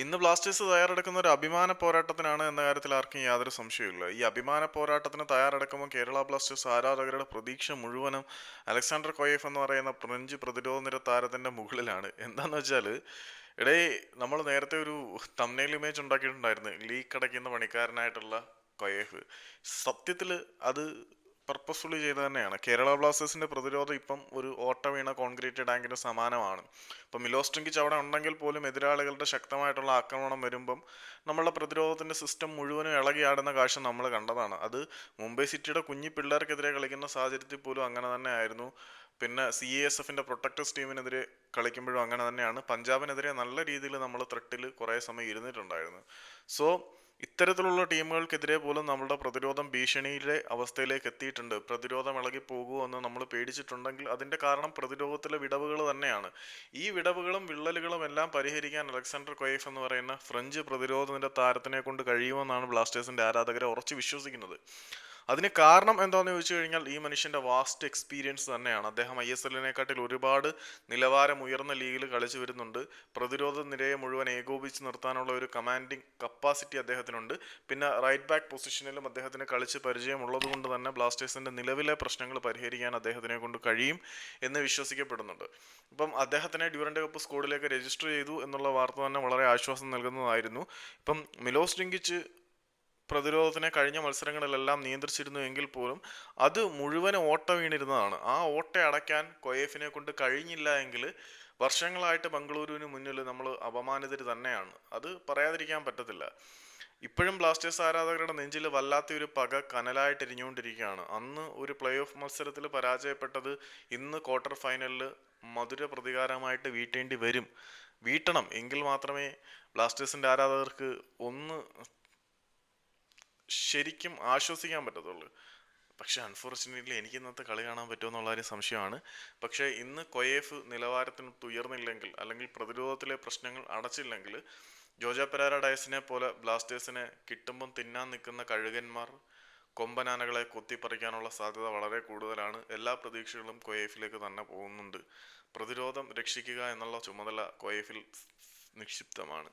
ഇന്ന് ബ്ലാസ്റ്റേഴ്സ് തയ്യാറെടുക്കുന്ന ഒരു അഭിമാന പോരാട്ടത്തിനാണ് എന്ന കാര്യത്തിൽ ആർക്കും യാതൊരു സംശയമില്ല ഈ അഭിമാന പോരാട്ടത്തിന് തയ്യാറെടുക്കുമ്പോൾ കേരള ബ്ലാസ്റ്റേഴ്സ് ആരാധകരുടെ പ്രതീക്ഷ മുഴുവനും അലക്സാണ്ടർ കൊയേഫ് എന്ന് പറയുന്ന ഫ്രഞ്ച് പ്രതിരോധ നിര താരത്തിന്റെ മുകളിലാണ്. എന്താന്ന് വെച്ചാൽ ഇടേ നമ്മൾ നേരത്തെ ഒരു തമ്നയിൽ ഇമേജ് ഉണ്ടാക്കിയിട്ടുണ്ടായിരുന്നു ലീക്ക് അടയ്ക്കുന്ന പണിക്കാരനായിട്ടുള്ള കൊയേഫ്. സത്യത്തിൽ അത് പർപ്പസ്ഫുള്ളി ചെയ്ത് തന്നെയാണ്. കേരള ബ്ലാസ്റ്റേഴ്സിന്റെ പ്രതിരോധം ഇപ്പം ഒരു ഓട്ട വീണ കോൺക്രീറ്റ് ടാങ്കിന് സമാനമാണ്. ഇപ്പം മിലോസ്റ്റിങ്കിച്ച് അവിടെ ഉണ്ടെങ്കിൽ പോലും എതിരാളികളുടെ ശക്തമായിട്ടുള്ള ആക്രമണം വരുമ്പം നമ്മളുടെ പ്രതിരോധത്തിന്റെ സിസ്റ്റം മുഴുവനും ഇളകിയാടുന്ന കാഴ്ച നമ്മൾ കണ്ടതാണ്. അത് മുംബൈ സിറ്റിയുടെ കുഞ്ഞി പിള്ളേർക്കെതിരെ കളിക്കുന്ന സാഹചര്യത്തിൽ പോലും അങ്ങനെ തന്നെ ആയിരുന്നു. പിന്നെ സി എ എസ് എഫിന്റെ പ്രൊട്ടക്ടേഴ്സ് ടീമിനെതിരെ കളിക്കുമ്പോഴും അങ്ങനെ തന്നെയാണ്. പഞ്ചാബിനെതിരെ നല്ല രീതിയിൽ നമ്മൾ ത്രട്ടിൽ കുറേ സമയം ഇരുന്നിട്ടുണ്ടായിരുന്നു. സോ ഇത്തരത്തിലുള്ള ടീമുകൾക്കെതിരെ പോലും നമ്മുടെ പ്രതിരോധം ഭീഷണിയിലെ അവസ്ഥയിലേക്ക് എത്തിയിട്ടുണ്ട് പ്രതിരോധം ഇളകി പോകുമോ എന്ന് നമ്മൾ പേടിച്ചിട്ടുണ്ടെങ്കിൽ അതിന്റെ കാരണം പ്രതിരോധത്തിലെ വിടവുകൾ തന്നെയാണ്. ഈ വിടവുകളും വിള്ളലുകളും എല്ലാം പരിഹരിക്കാൻ അലക്സാണ്ടർ കൊയ്ഫ് എന്ന് പറയുന്ന ഫ്രഞ്ച് പ്രതിരോധത്തിന്റെ താരത്തിനെ കൊണ്ട് കഴിയുമെന്നാണ് ബ്ലാസ്റ്റേഴ്സിന്റെ ആരാധകരെ ഉറച്ചു വിശ്വസിക്കുന്നത്. അതിന് കാരണം എന്താണെന്ന് ചോദിച്ചു കഴിഞ്ഞാൽ ഈ മനുഷ്യന്റെ വാസ്റ്റ് എക്സ്പീരിയൻസ് തന്നെയാണ്. അദ്ദേഹം ഐ എസ് എല്ലിനെക്കാട്ടിൽ ഒരുപാട് നിലവാരം ഉയർന്ന ലീഗിൽ കളിച്ചു വരുന്നുണ്ട്. പ്രതിരോധ നിരയെ മുഴുവൻ ഏകോപിച്ച് നിർത്താനുള്ള ഒരു കമാൻഡിങ് കപ്പാസിറ്റി അദ്ദേഹത്തിനുണ്ട്. പിന്നെ റൈറ്റ് ബാക്ക് പൊസിഷനിലും അദ്ദേഹത്തിന് കളിച്ച് പരിചയമുള്ളത് കൊണ്ട് തന്നെ ബ്ലാസ്റ്റേഴ്സിന്റെ നിലവിലെ പ്രശ്നങ്ങൾ പരിഹരിക്കാൻ അദ്ദേഹത്തിനെ കൊണ്ട് കഴിയും എന്ന് വിശ്വസിക്കപ്പെടുന്നുണ്ട്. ഇപ്പം അദ്ദേഹത്തിനെ ഡ്യൂറന്റെ കപ്പ് സ്കോഡിലേക്ക് രജിസ്റ്റർ ചെയ്തു എന്നുള്ള വാർത്ത തന്നെ വളരെ ആശ്വാസം നൽകുന്നതായിരുന്നു. ഇപ്പം മിലോസ് ഡിങ്കിച്ച് പ്രതിരോധത്തിനെ കഴിഞ്ഞ മത്സരങ്ങളിലെല്ലാം നിയന്ത്രിച്ചിരുന്നു എങ്കിൽ പോലും അത് മുഴുവൻ ഓട്ട വീണിരുന്നതാണ്. ആ ഓട്ട അടയ്ക്കാൻ കൊയേഫിനെ കൊണ്ട് കഴിഞ്ഞില്ല എങ്കിൽ വർഷങ്ങളായിട്ട് ബംഗളൂരുവിന് മുന്നിൽ നമ്മൾ അപമാനിതർ തന്നെയാണ്. അത് പറയാതിരിക്കാൻ പറ്റത്തില്ല. ഇപ്പോഴും ബ്ലാസ്റ്റേഴ്സ് ആരാധകരുടെ നെഞ്ചിൽ വല്ലാത്തൊരു പക കനലായിട്ട് എരിഞ്ഞുകൊണ്ടിരിക്കുകയാണ്. അന്ന് ഒരു പ്ലേ ഓഫ് മത്സരത്തിൽ പരാജയപ്പെട്ടത് ഇന്ന് ക്വാർട്ടർ ഫൈനലിൽ മധുര പ്രതികാരമായിട്ട് വീട്ടേണ്ടി വരും. വീട്ടണം. എങ്കിൽ മാത്രമേ ബ്ലാസ്റ്റേഴ്സിന്റെ ആരാധകർക്ക് ഒന്ന് ശരിക്കും ആശ്വസിക്കാൻ പറ്റത്തുള്ളൂ. പക്ഷേ അൺഫോർച്ചുനേറ്റ്ലി എനിക്ക് ഇന്നത്തെ കളി കാണാൻ പറ്റുമെന്നുള്ള ഒരു സംശയമാണ്. പക്ഷേ ഇന്ന് കൊയേഫ് നിലവാരത്തിന് ഉയർന്നില്ലെങ്കിൽ അല്ലെങ്കിൽ പ്രതിരോധത്തിലെ പ്രശ്നങ്ങൾ അടച്ചില്ലെങ്കിൽ ജോജ പെരാര ഡയസിനെ പോലെ ബ്ലാസ്റ്റേഴ്സിനെ കിട്ടുമ്പം തിന്നാൻ നിൽക്കുന്ന കഴുകന്മാർ കൊമ്പനാനകളെ കൊത്തിപ്പറിക്കാനുള്ള സാധ്യത വളരെ കൂടുതലാണ്. എല്ലാ പ്രതീക്ഷകളും കൊയേഫിലേക്ക് തന്നെ പോകുന്നുണ്ട്. പ്രതിരോധം രക്ഷിക്കുക എന്നുള്ള ചുമതല കൊയേഫിൽ നിക്ഷിപ്തമാണ്.